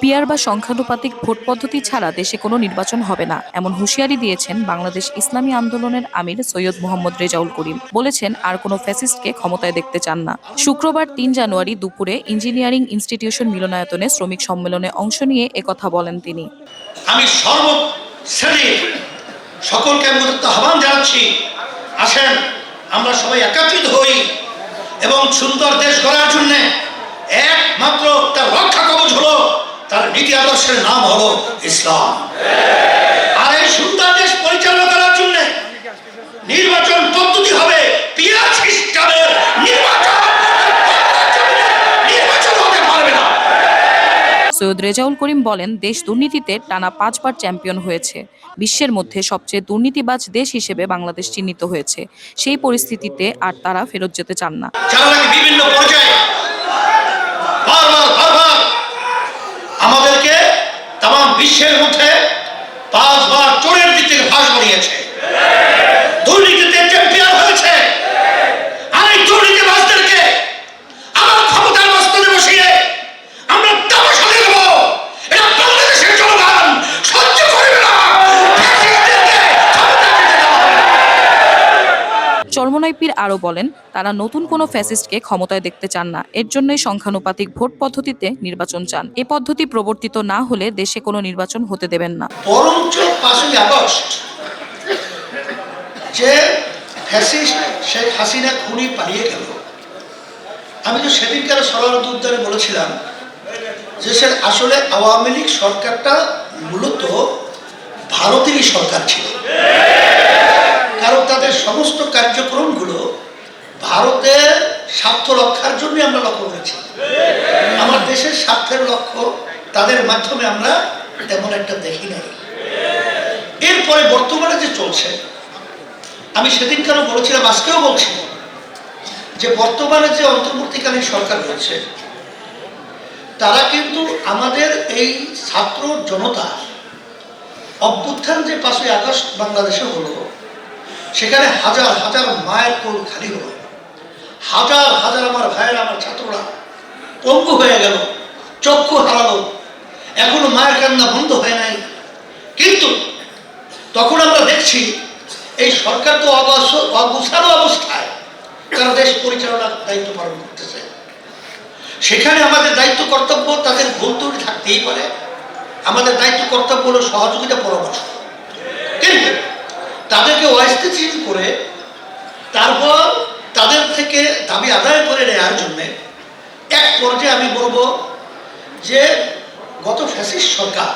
Peer বা সংখ্যানুপাতিক vote পদ্ধতি ছাড়া দেশে কোনো নির্বাচন হবে না এমন হুঁশিয়ারি দিয়েছেন বাংলাদেশ ইসলামী আন্দোলনের আমির সৈয়দ মোহাম্মদ রেজাউল করিম। বলেছেন আর কোনো ফ্যাসিস্টকে ক্ষমতায় দেখতে চান না। শুক্রবার তিন জানুয়ারি দুপুরে ইঞ্জিনিয়ারিং ইনস্টিটিউশন মিলনায়তনে শ্রমিক সম্মেলনে অংশ নিয়ে একথা বলেন তিনি। আমি সকলকে আহ্বান জানাচ্ছি আসেন আমরা সবাই একত্রিত হই এবং সুন্দর দেশ গড়ার জন্য একমাত্র তার রক্ষা কবচ হলো তার নীতি আদর্শের নাম হলো ইসলাম। আর এই সুন্দর দেশ পরিচালনা করার জন্য নির্বাচন পদ্ধতি হবে পিয়ার সিস্টেমের নির্বাচন। সৈয়দ রেজাউল করিম বলেন দেশ দুর্নীতিতে টানা পাঁচবার চ্যাম্পিয়ন হয়েছে। বিশ্বের মধ্যে সবচেয়ে দুর্নীতিবাজ দেশ হিসেবে বাংলাদেশ চিহ্নিত হয়েছে। সেই পরিস্থিতিতে আর তারা ফেরত যেতে চান না। বিভিন্ন পর্যায়ে বারবার আমাদেরকে তাম বিশ্বের মধ্যে পাঁচবার চোরের দিক থেকে ফাঁস বানিয়েছে। দুর্নীতিতে চরমনাই আরও বলেন, তারা নতুন কোনো ফ্যাসিস্টকে ক্ষমতায় দেখতে চান না। এর জন্যই সংখ্যানুপাতিক ভোট পদ্ধতিতে নির্বাচন চান। এ পদ্ধতি প্রবর্তিত না হলে দেশে কোনো নির্বাচন হতে দেবেন না। আমি তো সেদিনকার সরদ উদ্যানে বলেছিলাম যে সে আসলে আওয়ামী লীগ সরকারটা মূলত ভারতেরই সরকার ছিল। কারণ তাদের সমস্ত কার্যক্রমগুলো ভারতের স্বার্থ রক্ষার জন্য আমরা লক্ষ্য করেছি। আমার দেশের স্বার্থের লক্ষ্য তাদের মাধ্যমে আমরা তেমন একটা দেখি নাই। এরপরে বর্তমানে যে চলছে, আমি সেদিনকারও বলেছিলাম, আজকেও বলছি, যে বর্তমানে যে অন্তর্বর্তীকালীন সরকার রয়েছে, তারা কিন্তু আমাদের এই ছাত্র জনতা অভ্যুত্থান যে পাঁচই আগস্ট বাংলাদেশে হলো, সেখানে হাজার হাজার মায়ের কোল খালি হলো। হাজার হাজার আমার ভাইয়ের, আমার ছাত্ররা, পঙ্গু হয়ে গেল, চক্ষু হারালো। এখনও মায়ের কান্না বন্ধ হয় নাই। কিন্তু তখন আমরা দেখছি, এই সরকার তো অগুছালো অবস্থায়, তারা দেশ পরিচালনার দায়িত্ব পালন করতেছে। সেখানে আমাদের দায়িত্ব কর্তব্য তাদের ভুল ত্রুটি থাকতেই পারে। আমাদের দায়িত্ব কর্তব্য হলো সহযোগিতা, পরামর্শ। কিন্তু তাদেরকে অস্থিতিশীল করে তারপর থেকে দাবি আদায় করে নেওয়ার জন্য এক পর্যায়ে আমি বলব যে গত ফ্যাসিস্ট সরকার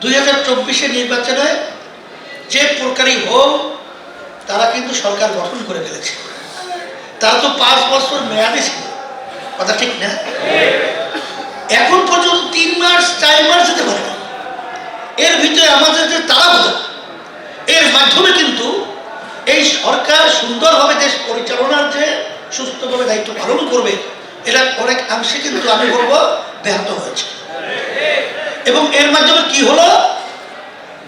দুই হাজার চব্বিশের নির্বাচনে যে প্রকারই হোক, তারা কিন্তু সরকার গঠন করে ফেলেছে। তারা তো পাঁচ বছর মেয়াদে ছিল। কথা ঠিক না? এখন পর্যন্ত তিন মাস, চার মাস যেতে পারে না। এর ভিতরে আমাদের যে তাড়াহুড়ো, এর মাধ্যমে কিন্তু এই সরকার সুন্দরভাবে দেশ পরিচালনার যে সুস্থভাবে দায়িত্ব পালন করবে, এরা অনেক অংশে কিন্তু আমি বলব ব্যাহত হয়েছে। এবং এর মাধ্যমে কি হলো?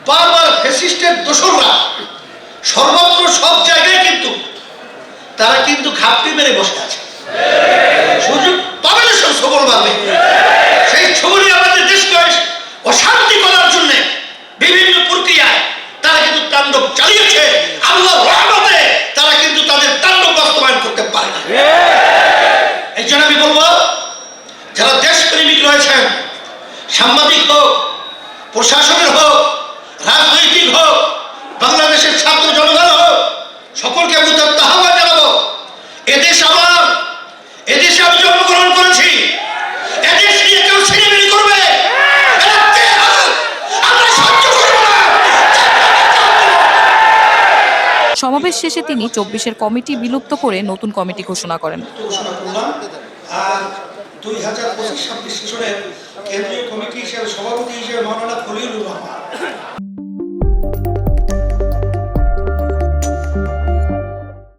বারবার ফেসিস্টের দোসররা সর্বত্র সব জায়গায় কিন্তু তারা কিন্তু ঘাপটি মেরে বসে আছে। সুযোগ পাবে না সব সবল সেই ছবি আমাদের দেশকে অশান্তি করার জন্য বিভিন্ন প্রক্রিয়ায় তারা কিন্তু তাণ্ডব চালিয়েছে আল্লাহ রহমতে তারা কিন্তু তাদের তাণ্ডব বাস্তবায়ন করতে পারে না এই জন্য আমি বলব যারা দেশপ্রেমিক রয়েছেন সাংবাদিক হোক প্রশাসনের হোক রাজনৈতিক হোক বাংলাদেশের ছাত্র জনগণ হোক সকলকে আমি আহ্বান জানাব। এদেশ আমার এদেশে আমি জন্মগ্রহণ করেছি। এদেশ নিয়ে কেউ ছিনিমিনি করবে। সমাবেশ শেষে তিনি চব্বিশের কমিটি বিলুপ্ত করে নতুন কমিটি ঘোষণা করেন। আর দুই হাজার পঁচিশ ছাব্বিশ সেশনের কেন্দ্রীয় কমিটি হিসেবে সভাপতি হিসেবে মাওলানা রহমান